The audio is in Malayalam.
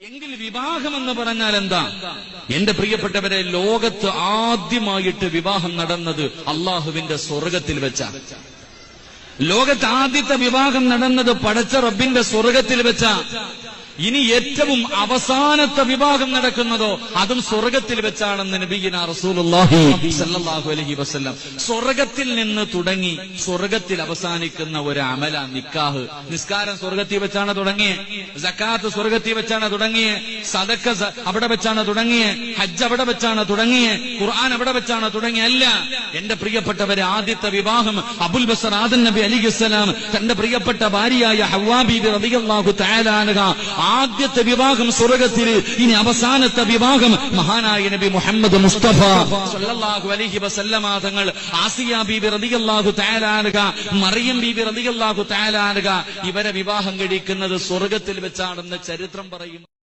എങ്കിൽ വിവാഹം എന്ന് പറഞ്ഞാൽ എന്താ? എന്റെ പ്രിയപ്പെട്ടവരെ ലോകത്ത് ആദ്യമായിട്ട് വിവാഹം നടന്നത് അള്ളാഹുവിന്റെ സ്വർഗത്തിൽ വെച്ചാ. ലോകത്ത് ആദ്യത്തെ വിവാഹം നടന്നത് പടച്ച റബ്ബിന്റെ സ്വർഗത്തിൽ വെച്ച. ഇനി ഏറ്റവും അവസാനത്തെ വിവാഹം നടക്കുന്നതോ അതും സ്വർഗത്തിൽ വെച്ചാണെന്ന് നബീന റസൂലുള്ളാഹി സല്ലാഹു അലൈഹി വസല്ലം. സ്വർഗത്തിൽ നിന്ന് തുടങ്ങി സ്വർഗത്തിൽ അവസാനിക്കുന്ന ഒരു അമല നിക്കാഹ്. നിസ്കാരം സ്വർഗത്തിൽ വെച്ചാണ് തുടങ്ങിയ. ജക്കാത്ത് സ്വർഗത്തിൽ വെച്ചാണ് തുടങ്ങിയ. സദക്ക അവിടെ വെച്ചാണ് തുടങ്ങിയ. ഹജ്ജ് അവിടെ വെച്ചാണ് തുടങ്ങിയ. ഖുർആൻ അവിടെ വെച്ചാണ് തുടങ്ങിയ. അല്ല എന്റെ പ്രിയപ്പെട്ടവരെ ആദ്യത്തെ വിവാഹം അബുൽ ബസർ ആദൻ നബി അലിഖുസലാം തന്റെ പ്രിയപ്പെട്ട ഭാര്യയായ ഹവാബി റളിയല്ലാഹു തആലാനഹ ആദ്യത്തെ വിവാഹം സ്വർഗത്തിൽ ഇനി അവസാനത്തെ വിവാഹം മഹാനായ നബി മുഹമ്മദ് മുസ്തഫ. സല്ലല്ലാഹു അലൈഹി വസല്ലമ തങ്ങൾ ആസിയ ബീബി റളിയല്ലാഹു തആലാനക മറിയം ബീബി റളിയല്ലാഹു തആലാനക ഇവരെ വിവാഹം കഴിക്കുന്നത് സ്വർഗത്തിൽ വെച്ചാണെന്ന് ചരിത്രം പറയുന്നു.